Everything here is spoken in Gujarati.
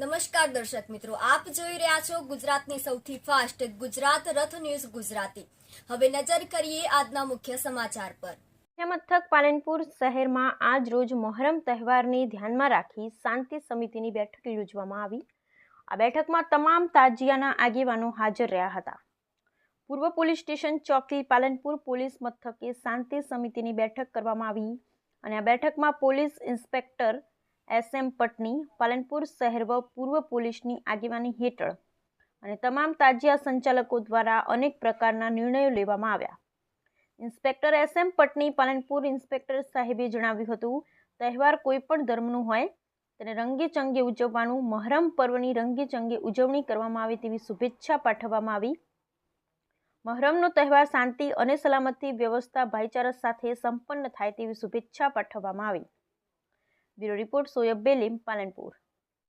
નમસ્કાર દર્શક મિત્રો, આપ જોઈ રહ્યા છો ગુજરાતની સૌથી ફાસ્ટ ગુજરાત રથ ન્યૂઝ ગુજરાતી. હવે નજર કરીએ આજના મુખ્ય સમાચાર પર. મથક પાલનપુર શહેરમાં આજ રોજ મોહરમ તહેવારને ધ્યાનમાં રાખી શાંતિ સમિતિની બેઠક યોજવામાં આવી. આ બેઠકમાં તમામ તાજિયાના આગેવાનો હાજર રહ્યા હતા. પૂર્વ પોલીસ સ્ટેશન ચોકી પાલનપુર પોલીસ મથકે શાંતિ સમિતિની બેઠક કરવામાં આવી અને આ બેઠકમાં police inspector S M Patni Palanpur શહેર પૂર્વ પોલીસની આગેવાની હેઠળ અને તમામ તાજિયા સંચાલકો દ્વારા અનેક પ્રકારના નિર્ણયો લેવામાં આવ્યા. Inspector S M Patni Palanpur inspector સાહેબે જણાવ્યું હતું, તહેવાર કોઈપણ ધર્મનું હોય, તેને રંગેચંગે ઉજવવાનું, મહરમ પર્વની રંગેચંગે ઉજવણી કરવામાં આવે તેવી શુભેચ્છા પાઠવવામાં આવી. મહરમનો તહેવાર શાંતિ અને સલામતી વ્યવસ્થા ભાઈચારા સાથે સંપન્ન થાય તેવી શુભેચ્છા પાઠવવામાં આવી. Bureau report Soyab Belim Palanpur